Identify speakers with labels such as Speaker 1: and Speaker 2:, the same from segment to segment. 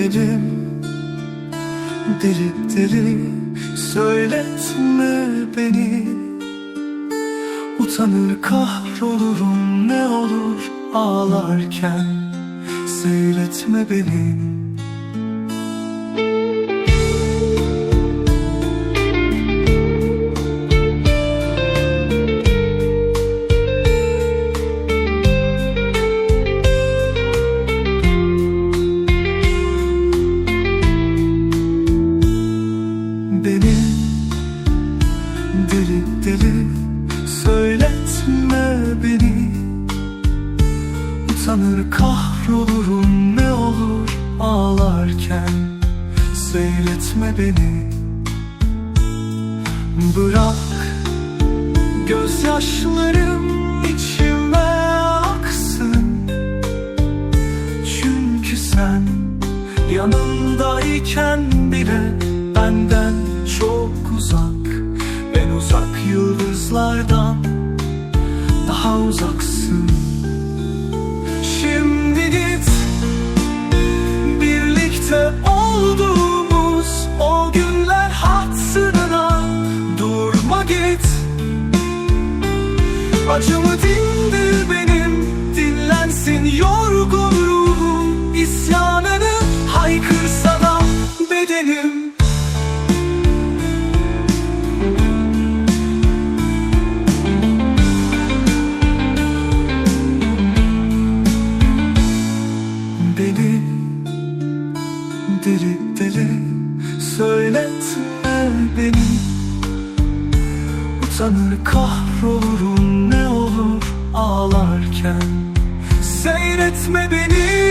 Speaker 1: benim. Diri diri söyletme beni. Utanır kahrolurum ne olur ağlarken. Seyretme Beni Seyretme beni. Bırak gözyaşlarım içime aksın. Çünkü sen yanımdayken bile benden çok uzak. En uzak yıldızlardan daha uzaksın Acımı dindir benim dinlensin yorgun ruhum. İsyanını haykırsa da bedenim. Beni deli deli söyletme beni. Utanır kahrolurum ağlarken Seyretme beni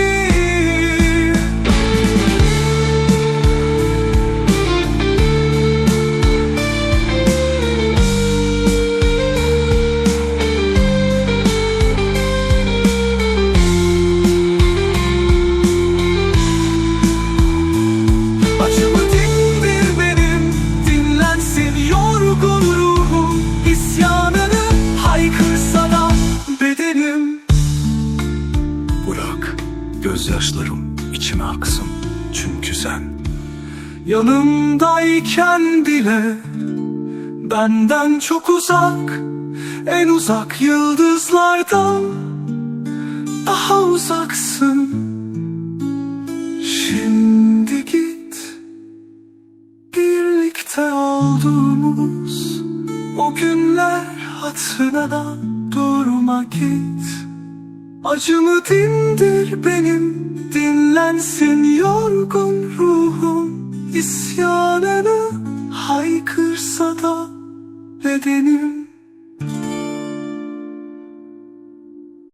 Speaker 1: gözyaşlarım içime aksın. Çünkü sen Yanımdayken bile Benden çok uzak En uzak yıldızlardan Daha uzaksın. Şimdi git Birlikte olduğumuz O günler hatırına durma git Acımı dindir benim Dinlensin yorgun ruhum. İsyanını haykırsa da bedenim